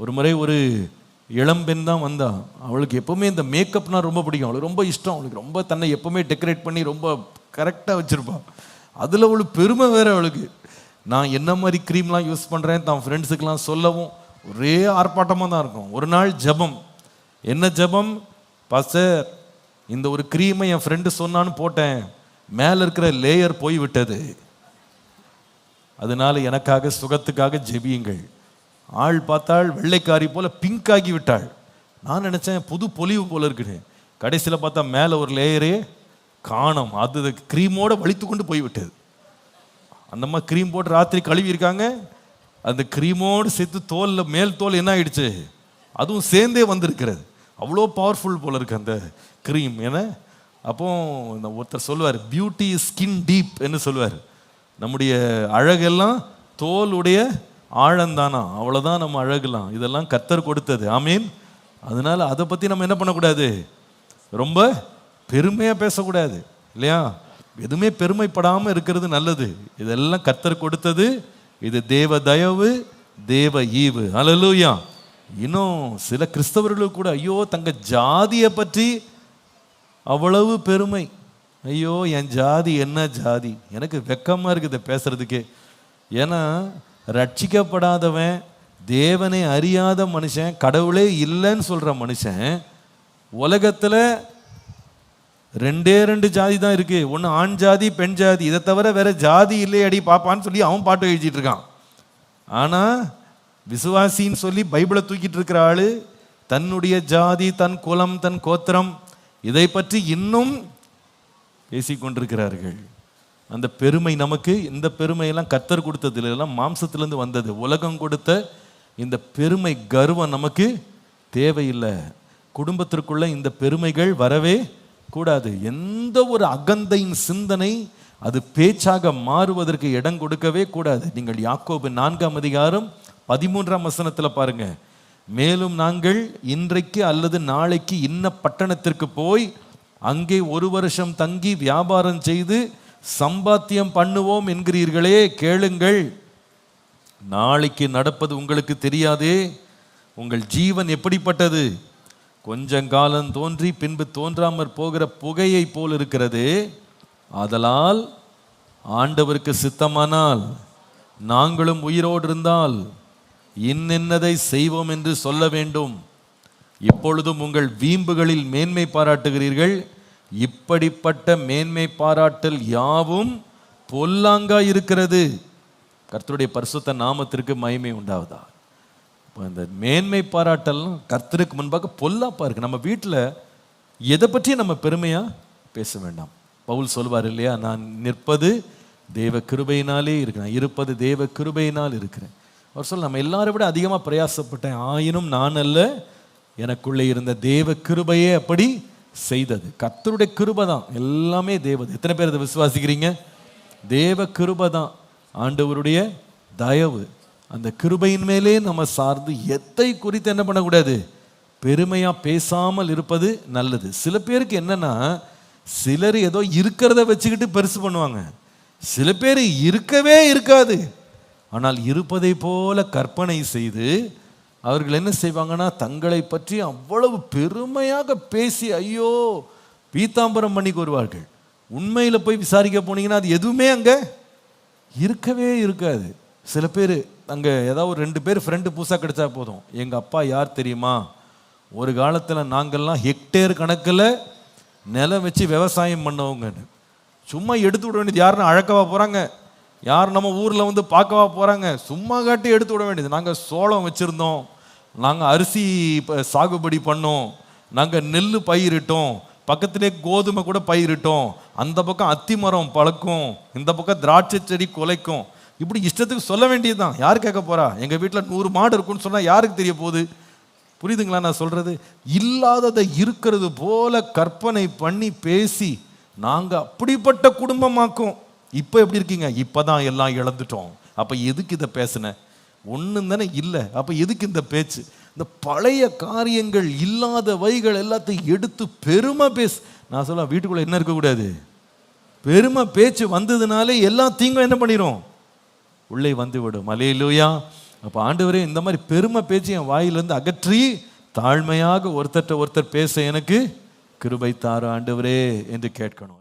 ஒரு முறை ஒரு இளம்பெண் தான் வந்தா. அவளுக்கு எப்பவுமே இந்த மேக்கப்னா ரொம்ப பிடிக்கும். அவளுக்கு ரொம்ப இஷ்டம். அவளுக்கு ரொம்ப தன்னை எப்பவுமே டெக்கரேட் பண்ணி ரொம்ப கரெக்டாக வச்சுருப்பாள் அதில் அவளுக்கு பெருமை வேறு அவளுக்கு. நான் என்ன மாதிரி க்ரீம்லாம் யூஸ் பண்ணுறேன் தான் ஃப்ரெண்ட்ஸுக்கெலாம் சொல்லவும் ஒரே ஆர்ப்பாட்டமாக தான் இருக்கும். ஒரு நாள் ஜெபம். என்ன ஜெபம்? பாஸ்டர் இந்த ஒரு க்ரீமை என் ஃப்ரெண்டு சொன்னான்னு போட்டேன். மேலே இருக்கிற லேயர் போய் விட்டது அதனால எனக்காக சுகத்துக்காக ஜெபியுங்கள். ஆள் பார்த்தாள் வெள்ளைக்காரி போல பிங்க் ஆகி விட்டாள். நான் நினச்சேன் புது பொலிவு போல இருக்குது கடைசியில் பார்த்தா மேலே ஒரு லேயரே காணோம். அது க்ரீமோட வலித்து கொண்டு போய்விட்டது அந்த மாதிரி க்ரீம் போட்டு ராத்திரி கழுவி இருக்காங்க. அந்த க்ரீமோடு சேர்த்து தோலில் மேல் தோல் என்ன ஆயிடுச்சு? அதுவும் சேர்ந்தே வந்திருக்கிறது. அவ்வளோ பவர்ஃபுல் போல் இருக்கு அந்த க்ரீம் ஏன்னா அப்போ இந்த ஒருத்தர் சொல்லுவார் பியூட்டி ஸ்கின் டீப் என்று சொல்லுவார். நம்முடைய அழகெல்லாம் தோலுடைய ஆழந்தானா? அவ்வளோதான் நம்ம அழகலாம். இதெல்லாம் கத்தர் கொடுத்தது. ஆமீன். அதனால் அதை பற்றி நம்ம என்ன பண்ணக்கூடாது? ரொம்ப பெருமையாக பேசக்கூடாது. இல்லையா? எதுவுமே பெருமைப்படாமல் இருக்கிறது நல்லது. இதெல்லாம் கத்தர் கொடுத்தது. இது தேவ தயவு தேவ ஈவு. அலலூயா இன்னும் சில கிறிஸ்தவர்களுக்கு கூட ஐயோ தங்க ஜாதியை பற்றி அவ்வளவு பெருமை. ஐயோ என் ஜாதி என்ன ஜாதி? எனக்கு வெக்கமாக இருக்குது பேசுறதுக்கே. ஏன்னா ரட்சிக்கப்படாதவன் தேவனை அறியாத மனுஷன் கடவுளே இல்லைன்னு சொல்கிற மனுஷன் உலகத்தில் ரெண்டே ரெண்டு ஜாதி தான் இருக்குது ஒன்று ஆண் ஜாதி பெண் ஜாதி. இதை தவிர வேற ஜாதி இல்லையடி பாப்பான்னு சொல்லி அவன் பாட்டு எழுதிட்டு இருக்கான். ஆனால் விசுவாசின்னு சொல்லி பைபிளை தூக்கிட்டு இருக்கிற ஆள் தன்னுடைய ஜாதி தன் குலம் தன் கோத்திரம் இதை பற்றி இன்னும் பேசிக்கொண்டிருக்கிறார்கள். அந்த பெருமை நமக்கு இந்த பெருமையெல்லாம் கத்தர் கொடுத்ததுல எல்லாம் மாம்சத்துலேருந்து வந்தது. உலகம் கொடுத்த இந்த பெருமை கர்வம் நமக்கு தேவையில்லை. குடும்பத்திற்குள்ள இந்த பெருமைகள் வரவே கூடாது. எந்த ஒரு அகந்தையின் சிந்தனை அது பேச்சாக மாறுவதற்கு இடம் கொடுக்கவே கூடாது. நீங்கள் யாக்கோபு நான்காம் அதிகாரம் பதிமூன்றாம் வசனத்தில் பாருங்க. மேலும் நாங்கள் இன்றைக்கு அல்லது நாளைக்கு இன்ன பட்டணத்திற்கு போய் அங்கே ஒரு வருஷம் தங்கி வியாபாரம் செய்து சம்பாத்தியம் பண்ணுவோம் என்கிறீர்களே கேளுங்கள். நாளைக்கு நடப்பது உங்களுக்கு தெரியாதே. உங்கள் ஜீவன் எப்படிப்பட்டது? கொஞ்சம் காலம் தோன்றி பின்பு தோன்றாமற் போகிற புகையை போல் இருக்கிறது. ஆதலால் ஆண்டவருக்கு சித்தமானால் நாங்களும் உயிரோடு இருந்தால் இன்னென்னதை செய்வோம் என்று சொல்ல வேண்டும். இப்பொழுதும் உங்கள் வீம்புகளில் மேன்மை பாராட்டுகிறீர்கள். இப்படிப்பட்ட மேன்மை பாராட்டல் யாவும் பொல்லாங்கா இருக்கிறது. கர்த்தருடைய பரிசுத்த நாமத்திற்கு மகிமை உண்டாவதா இப்போ இந்த மேன்மை பாராட்டல்லாம் கர்த்தருக்கு முன்பாக பொல்லாப்பா இருக்கு. நம்ம வீட்டில் எதை பற்றி நம்ம பெருமையாக பேச வேண்டாம். பவுல் சொல்வார் இல்லையா நான் நிற்பது தேவ கிருபையினாலே இருக்கிறேன். இருப்பது தேவ கிருபையினால் இருக்கிறேன். அவர் சொல்ல நம்ம எல்லாரும் விட அதிகமாக பிரயாசப்பட்டேன். ஆயினும் நான் அல்ல. எனக்குள்ளே இருந்த தேவ கிருபையே அப்படி செய்தது. கத்தருடைய கிருபை தான். எல்லாமே தேவது. எத்தனை பேர் அதை விசுவாசிக்கிறீங்க? தேவ கிருபை தான். ஆண்டவருடைய தயவு. அந்த கிருபையின் மேலே நம்ம சார்ந்து எத்தை குறித்து என்ன பண்ணக்கூடாது? பெருமையாக பேசாமல் இருப்பது நல்லது. சில பேருக்கு என்னன்னா சிலர் ஏதோ இருக்கிறத வச்சுக்கிட்டு பெருசு பண்ணுவாங்க. சில பேர் இருக்கவே இருக்காது. ஆனால் இருப்பதை போல கற்பனை செய்து அவர்கள் என்ன செய்வாங்கன்னா தங்களை பற்றி அவ்வளவு பெருமையாக பேசி ஐயோ பீத்தாம்பரம் பண்ணி வருவார்கள். உண்மையில் போய் விசாரிக்க போனீங்கன்னா அது எதுவுமே அங்கே இருக்கவே இருக்காது. சில பேர் அங்கே ஏதாவது ஒரு ரெண்டு பேர் ஃப்ரெண்டு புதுசாக கிடைச்சா போதும். எங்கள் அப்பா யார் தெரியுமா? ஒரு காலத்தில் நாங்கள்லாம் ஹெக்டேர் கணக்கில் நிலம் வச்சு விவசாயம் பண்ணவங்கன்னு. சும்மா எடுத்து விட வேண்டியது யாருன்னு அழக்கவா போகிறாங்க யார் நம்ம ஊரில் வந்து பார்க்கவா போகிறாங்க சும்மா காட்டி எடுத்து விட வேண்டியது. நாங்கள் சோளம் வச்சுருந்தோம். நாங்கள் அரிசி ப- சாகுபடி பண்ணோம். நாங்கள் நெல் பயிரிட்டோம். பக்கத்திலே கோதுமை கூட பயிரிட்டோம். அந்த பக்கம் அத்தி மரம் பழக்கும். இந்த பக்கம் திராட்சை செடி குலைக்கும். இப்படி இஷ்டத்துக்கு சொல்ல வேண்டியது தான் யார் கேட்க போகிறா எங்கள் வீட்டில் நூறு மாடு இருக்குன்னு சொன்னால் யாருக்கு தெரிய போகுது? புரியுதுங்களா நான் சொல்கிறது இல்லாததை இருக்கிறது போல கற்பனை பண்ணி பேசி நாங்கள் அப்படிப்பட்ட குடும்பமாக்கும். இப்போ எப்படி இருக்கீங்க? இப்போ தான் எல்லாம் இழந்துட்டோம். அப்போ எதுக்கு இதை பேசின? ஒன்றும் தானே இல்லை. அப்போ எதுக்கு இந்த பேச்சு? இந்த பழைய காரியங்கள் இல்லாத வைகள் எல்லாத்தையும் எடுத்து பெருமை பேசு. நான் சொல்ல வீட்டுக்குள்ளே என்ன இருக்கக்கூடாது பெருமை பேச்சு வந்ததுனாலே எல்லா தீங்கும் என்ன பண்ணிடும் உள்ளே வந்து விடும் மலையிலூயா அப்போ ஆண்டவரே இந்த மாதிரி பெருமை பேச்சு என் வாயிலிருந்து அகற்றி தாழ்மையாக ஒருத்தர்கிட்ட ஒருத்தர் பேச எனக்கு கிருபை தாரு ஆண்டவரே என்று கேட்கணும்.